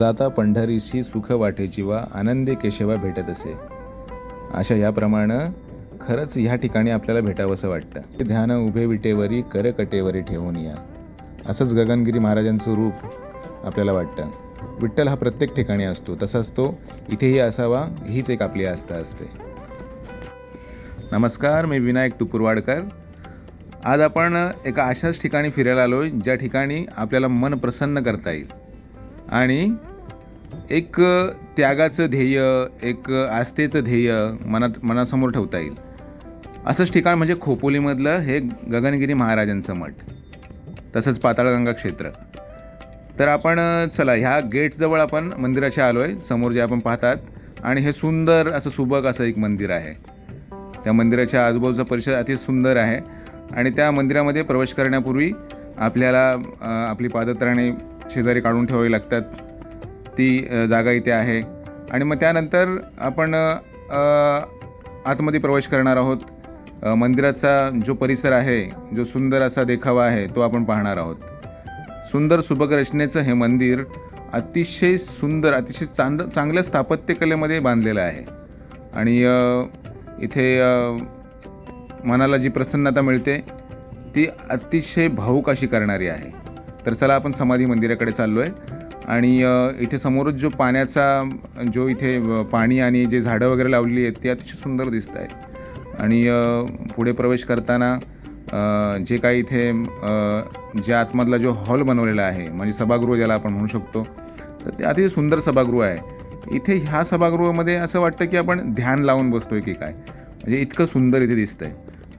जाता पंढरीशी सुख वाटेची वा आनंदी केशवा भेटत असे. अशा याप्रमाणे खरंच ह्या ठिकाणी आपल्याला भेटावंसं वाटतं. ध्यान उभे विटेवरी करकटेवरी ठेवून या. असंच गगनगिरी महाराजांचं रूप आपल्याला वाटतं. विठ्ठल हा प्रत्येक ठिकाणी असतो. तसाच तो इथेही असावा हीच एक आपली आस्था असते. नमस्कार मी विनायक तुपुरवाडकर. आज आपण एका अशाच ठिकाणी फिरायला आलो आहे ज्या ठिकाणी आपल्याला मन प्रसन्न करता येईल. आणि एक त्यागाचं ध्येय एक आस्थेचं ध्येय मनात मनासमोर ठेवता येईल. असंच ठिकाण म्हणजे खोपोलीमधलं हे गगनगिरी महाराजांचं मठ. तसंच पाताळगंगा क्षेत्र. तर आपण चला ह्या गेटजवळ आपण मंदिराच्या आलो आहे समोर जे आपण पाहतात आणि हे सुंदर असं सुबक असं एक मंदिर आहे. त्या मंदिराच्या आजूबाजूचा परिसर अति सुंदर आहे. आणि त्या मंदिरामध्ये प्रवेश करण्यापूर्वी आपल्याला आपली पादत्राणे शेजारी काढून ठेवावी लागतात. ती जागा इथे आहे. आणि मग त्यानंतर आपण आतमध्ये प्रवेश करणार आहोत. मंदिराचा जो परिसर आहे जो सुंदर असा देखावा आहे तो आपण पाहणार आहोत. सुंदर सुबक रचनेचं हे मंदिर अतिशय सुंदर अतिशय चांद चांगल्या स्थापत्यकलेमध्ये बांधलेलं आहे. आणि इथे मनाला जी प्रसन्नता मिळते ती अतिशय भाऊक अशी करणारी आहे. तर चला आपण समाधी मंदिराकडे चाललो आहे आणि इथे समोरच जो पाण्याचा जो इथे पाणी आणि जे झाडं वगैरे लावलेली आहेत ते अतिशय सुंदर दिसत आहे आणि पुढे प्रवेश करताना जे काही इथे जे आतमधला जो हॉल बनवलेला आहे म्हणजे सभागृह ज्याला आपण म्हणू शकतो तर ते अतिशय सुंदर सभागृह आहे. इथे ह्या सभागृहामध्ये असं वाटतं की आपण ध्यान लावून बसतोय की काय? म्हणजे इतकं सुंदर इथे दिसतंय.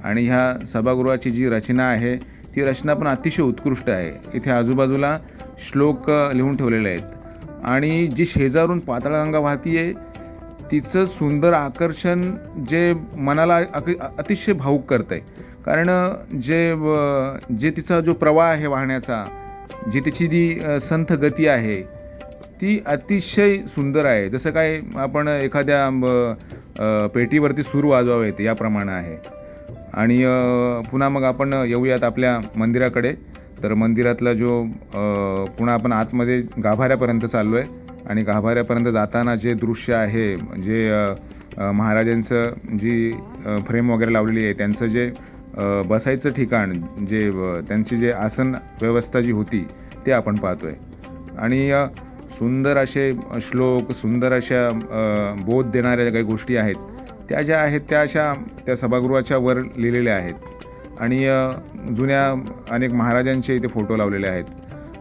आणि ह्या सभागृहाची जी रचना आहे ती रचना पण अतिशय उत्कृष्ट आहे. इथे आजूबाजूला श्लोक लिहून ठेवलेले आहेत. आणि जी शेजारून पाताळगंगा वाहती आहे तिचं सुंदर आकर्षण जे मनाला अतिशय भाऊक करतं आहे कारण जे जे तिचा जो प्रवाह आहे वाहण्याचा जी तिची जी संथ गती आहे ती अतिशय सुंदर आहे. जसं काय आपण एखाद्या पेटीवरती सूर वाजवावे येते याप्रमाणे आहे. आणि पुन्हा मग आपण येऊयात आपल्या मंदिराकडे. तर मंदिरातला जो पुन्हा आपण आतमध्ये गाभाऱ्यापर्यंत चाललो आहे आणि गाभाऱ्यापर्यंत जाताना जे दृश्य आहे जे महाराजांचं जी फ्रेम वगैरे लावलेली आहे त्यांचं जे बसायचं ठिकाण जे त्यांची जे आसन व्यवस्था जी होती ते आपण पाहतो आहे आणि सुंदर असे श्लोक सुंदर अशा बोध देणाऱ्या ज्या काही गोष्टी आहेत त्या ज्या आहेत त्या अशा त्या सभागृहाच्या वर लिहिलेल्या आहेत. आणि जुन्या अनेक महाराजांचे इथे फोटो लावलेले आहेत.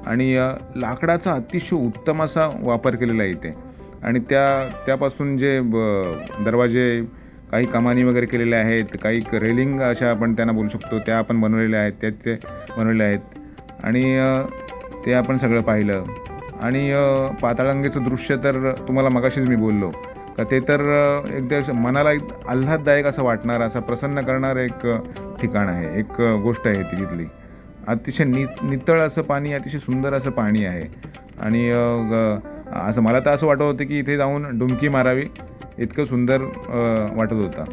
आणि लाकडाचा अतिशय उत्तम असा वापर केलेला आहे इथे. आणि त्या त्यापासून जे ब- दरवाजे काही कमानी वगैरे केलेले आहेत काही रेलिंग अशा आपण त्यांना बोलू शकतो त्या आपण बनवलेल्या आहेत त्या ते बनवलेल्या आहेत. आणि ते आपण सगळं पाहिलं. आणि अ, दृश्य तर तुम्हाला मगाशीच मी बोललो. का ते तर एकदा मनाला एक आल्हाददायक असं वाटणारं असं प्रसन्न करणारं एक ठिकाण आहे. एक गोष्ट आहे ती तिथली. अतिशय नि नितळ असं पाणी अतिशय सुंदर असं पाणी आहे. आणि असं मला तर असं वाटत होतं की इथे जाऊन डुमकी मारावी. इतकं सुंदर वाटत होता.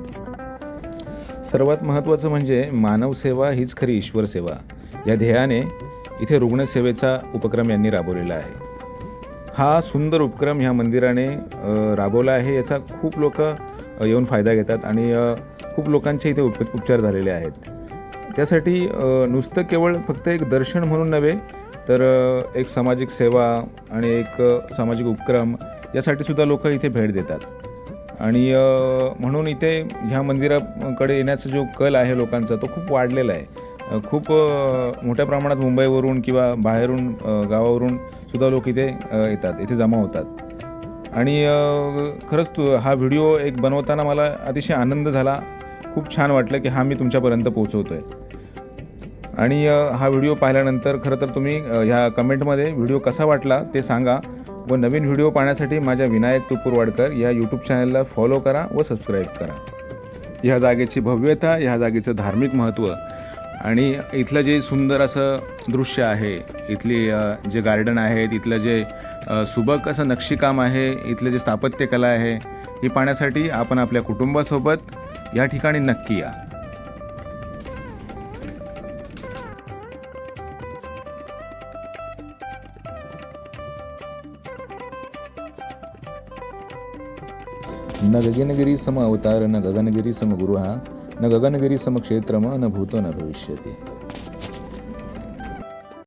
सर्वात महत्त्वाचं म्हणजे मानवसेवा हीच खरी ईश्वर सेवा. या ध्येयाने इथे रुग्णसेवेचा उपक्रम यांनी राबवलेला आहे. हा सुंदर उपक्रम ह्या मंदिराने राबवला आहे. याचा खूप लोक येऊन फायदा घेतात आणि खूप लोकांचे इथे उप उपचार झालेले आहेत. त्यासाठी नुसतं केवळ फक्त एक दर्शन म्हणून नव्हे तर एक सामाजिक सेवा आणि एक सामाजिक उपक्रम यासाठी सुद्धा लोक इथे भेट देतात. आणि म्हणून इथे ह्या मंदिराकडे येण्याचा जो कल आहे लोकांचा तो खूप वाढलेला आहे. खूप मोठ्या प्रमाणात मुंबईवरून किंवा बाहेरून गावावरून सुद्धा लोक इथे येतात इथे जमा होतात. आणि खरंच तू हा व्हिडिओ एक बनवताना मला अतिशय आनंद झाला. खूप छान वाटलं की हा मी तुमच्यापर्यंत पोहोचवतो आहे आणि हा व्हिडिओ पाहिल्यानंतर खरं तर तुम्ही ह्या कमेंटमध्ये व्हिडिओ कसा वाटला ते सांगा व नवीन व्हिडिओ पाहण्यासाठी माझ्या विनायक तुपूरवाडकर या यूट्यूब चॅनलला फॉलो करा व सबस्क्राईब करा. ह्या जागेची भव्यता ह्या जागेचं धार्मिक महत्त्व आणि इथलं जे सुंदर असं दृश्य आहे इथली जे गार्डन आहे इथलं जे सुबक असं नक्षीकाम आहे इथलं जे स्थापत्यकला आहे ही पाहण्यासाठी आपण आपल्या कुटुंबासोबत या ठिकाणी नक्की या. न गगनगिरी सम अवतार न गगनगिरी सम गुरु हा न गगनगिरी सम क्षेत्रम न भूतो न भविष्यती।